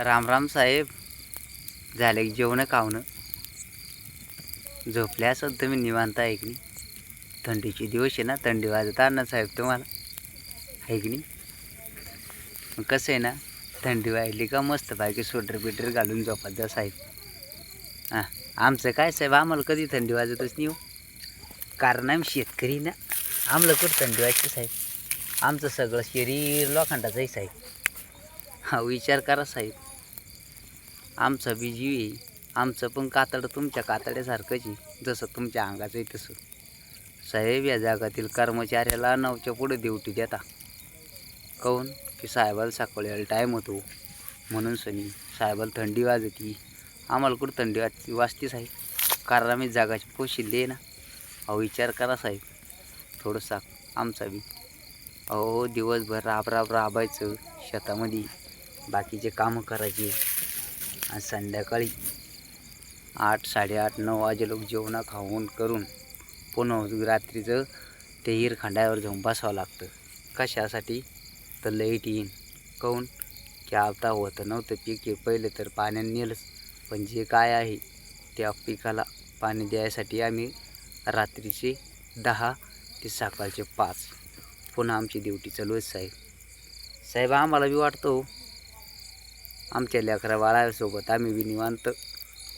राम राम साहेब. झाले की जेवणं खावणं. झोपले असं तुम्ही निवांत आहे की नाही? थंडीचे दिवस आहे ना थंडी वाजत ना साहेब तुम्हाला? आहे की नाही? कसं आहे ना थंडी वाजली का मस्त पाहिजे स्वेटर बिटर घालून झोपात जा साहेब. हां आमचं काय साहेब आम्हाला कधी थंडी वाजतच नाही हो. कारण आम्ही शेतकरी ना आम्हाला कुठं थंडी वाजते साहेब? आमचं सगळं शरीर लोखंडाचं आहे साहेब. हा विचार करा साहेब. आमचा बी जीव आहे आमचं पण कातडं तुमच्या कातड्यासारखंच आहे. जसं तुमच्या अंगाचं आहे तसं. साहेब या जगातील कर्मचाऱ्याला नऊच्या पुढे ड्युटी देता. काऊन? की साहेबाला सकाळी टाईम होतो. म्हणून सनी साहेबाला थंडी वाजती. आम्हाला कुठं थंडी वाजती? वाजते साहेब. कारण आम्ही जागाची पोशिल्ली आहे ना. अहो विचार करा साहेब. थोडंसा आमचा बी. अहो दिवसभर राब राब राबायचं शेतामध्ये. बाकीचे कामं करायचे. आणि संध्याकाळी आठ साडेआठ नऊ वाजे लोक जेवणं खाऊन करून पुन्हा रात्रीचं ते हिरखंडावर जाऊन बसावं लागतं. कशासाठी? तर लाइट येईन. काऊन? की आता होतं नव्हतं पीक हे पहिले तर पाण्याने नेलंच. पण जे काय आहे त्या पिकाला पाणी द्यायसाठी आम्ही रात्रीचे दहा ते सकाळचे पाच. पुन्हा आमची ड्युटी चालू आहे साहेब. साहेब आम्हाला बी वाटतो हो, आमच्या लेकरा बाळासोबत आम्ही बी निवांत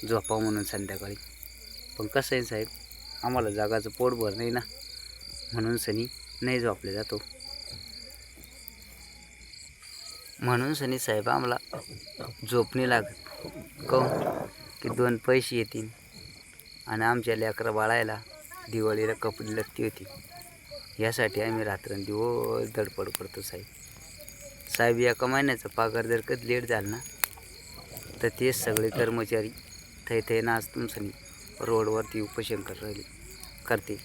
झोपावं म्हणून संध्याकाळी. पण कसं आहे साहेब आम्हाला जगाचं पोट भर नाही ना? म्हणून सनी नाही झोपले जातो. म्हणून सनी साहेब आम्हाला झोपणी लागत. कहून? की दोन पैसे येतील आणि आमच्या लेकरा बाळायला दिवाळीला कपडे लागती होती. यासाठी आम्ही रात्रंदिवस धडपड करतो साहेब. साहेब एका महिन्याचा पगार जर कधी लेट झाला ना तर तेच सगळे कर्मचारी थै थै नाच तुमसनी रोडवरती उपोषण कर राहिले करते.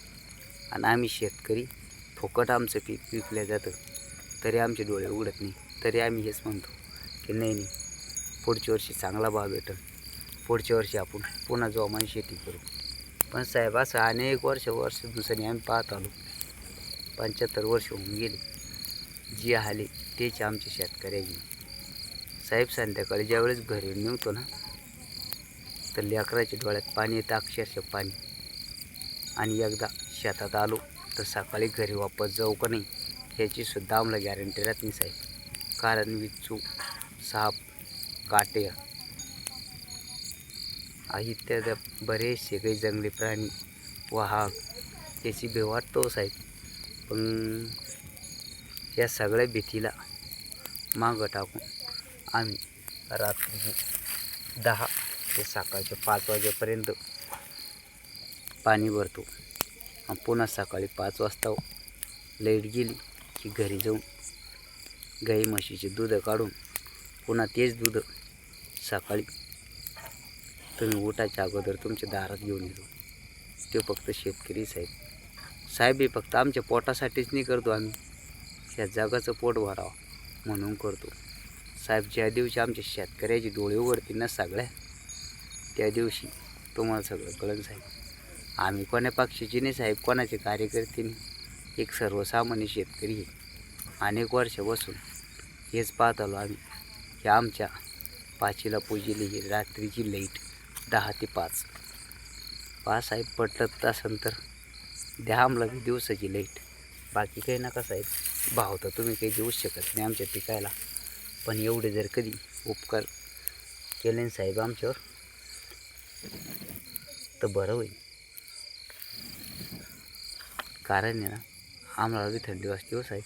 आणि आम्ही शेतकरी फुकट आमचं पीक विकलं जातं तरी आमचे डोळे उघडत नाही तरी आम्ही हेच म्हणतो की नाही नाही पुढच्या वर्षी चांगला भाव भेटल पुढच्या वर्षी आपण पुन्हा जोमान शेती करू. पण साहेब असं अनेक वर्ष वर्ष दिवसांनी आम्ही पाहत आलो. पंच्याहत्तर वर्ष होऊन गेले. जी आले तेच आमच्या शेतकऱ्याची. साहेब संध्याकाळी ज्यावेळेस घरी निघतो ना तर लेकराच्या डोळ्यात पाणी येतं अक्षरशः पाणी. आणि एकदा शेतात आलो तर सकाळी घरी वापस जाऊ का नाही ह्याची सुद्धा आम्हाला गॅरंटी राहत नाही साहेब. कारण विच्चू साप काटे इत्यादी बरेचसे काही जंगली प्राणी वाहक याची भेवाट तो हो साहेब. पण या सगळ्या भीतीला मागं टाकून आम्ही रात्री दहा ते सकाळच्या पाच वाजेपर्यंत पाणी भरतो. आणि पुन्हा सकाळी पाच वाजता लाइट गेली की घरी जाऊन गाई म्हशीचे दूध काढून पुन्हा तेच दूध सकाळी तुम्ही उठायच्या अगोदर तुमच्या दारात घेऊन येतो. ते फक्त शेतकरी साहेब साहेब हे फक्त आमच्या पोटासाठीच नाही करतो आम्ही. ह्या जगाचं पोट भरावं म्हणून करतो. साहेब ज्या दिवशी आमच्या शेतकऱ्याची डोळे उघडतील ना सगळ्या त्या दिवशी तुम्हाला सगळं कळलं साहेब. आम्ही कोण्या पक्षाची नाही साहेब कोणाचे कार्यकर्ते नाही. एक सर्वसामान्य शेतकरी आहे. अनेक वर्ष बसून हेच पाहत आलो आम्ही. की आमच्या पाचीला पूजेली ही रात्रीची लाइट दहा ते पाच. पाच साहेब पटलं तासन तर. द्या आम्हाला दिवसाची लाइट. बाकी काही नका साहेब. भाव तर तुम्ही काही देऊच शकत नाही आमच्या पिकायला. पण एवढे जर कधी उपकार केले ना साहेब आमच्यावर तर बरं होईल. कारण आहे ना आम्हाला बी थंडी वाजते हो साहेब.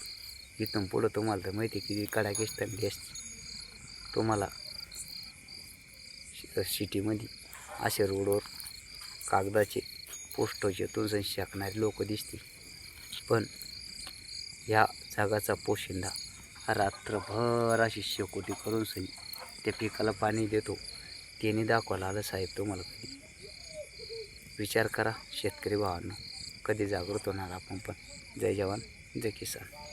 इथून पुढं तुम्हाला तर माहिती आहे किती कडाकीच थंडी असते. तुम्हाला शि- सिटीमध्ये असे रोडवर कागदाचे पोस्टरचे तुमचं शकणारे लोक दिसतील. पण ह्या जागाचा पोशिंदा. रात्रभर अशी शेकोटी करून सई त्या पिकाला पाणी देतो. त्याने दाखवायला आलं साहेब तुम्हाला कधी? विचार करा शेतकरी भावांना कधी जागृत होणार आपण पण. जय जवान जय किसान.